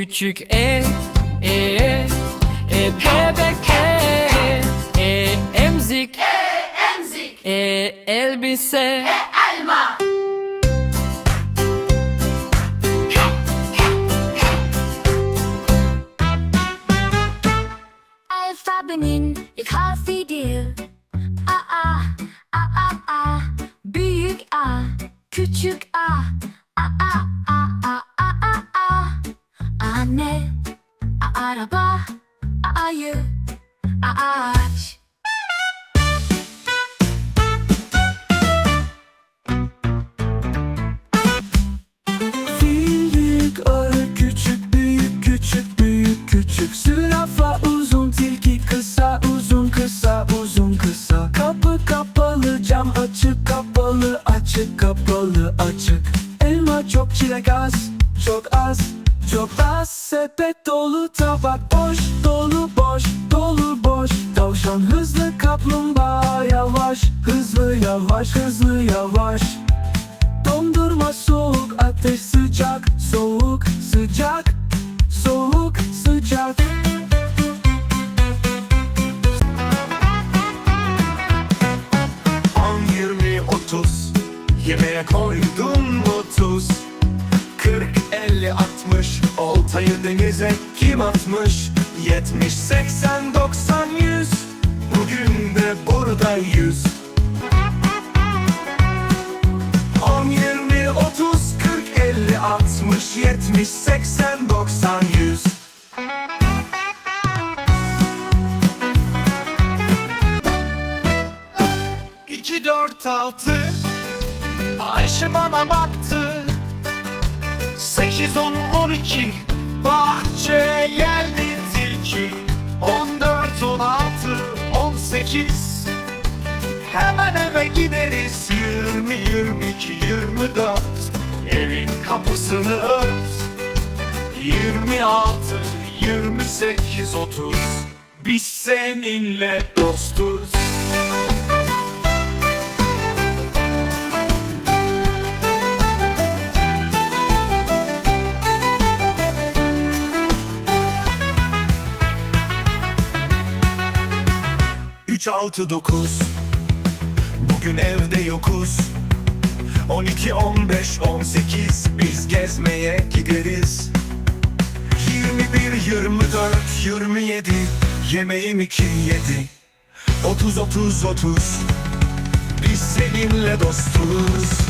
Küçük e, e, e, bebek e, e, emzik, Emzik, e, elbise, elma, Alfabenin ilk harfidir. A A A A A Büyük A Küçük A A Araba A Ayı A Ağaç küçük Zürafa uzun tilki kısa uzun kısa uzun kısa. Kapı kapalı cam açık kapalı açık kapalı açık. Elma çok çilek az çok az çok az Sepet dolu tabak boş dolu boş dolu boş. Tavşan hızlı kaplumbağa yavaş. Hızlı yavaş hızlı yavaş. Dondurma soğuk, ateş sıcak, soğuk, sıcak, 70, 80, 90, 100 Bugün de burada 100 10, 20, 30, 40, 50, 60, 70, 80, 90, 100 2, 4, 6 Ayşe bana baktı. 8, 10, 12 Bahçeye geldi. 12, 14, 16, 18 Hemen eve gideriz. 20, 22, 24 Evin kapısını ört. 26, 28, 30 Biz seninle dostuz. 3 6 9 Bugün evde yokuz. 12 15 18 biz gezmeye gideriz. 21 24 27 yemeğim 2 7 30 30 30 biz seninle dostuz.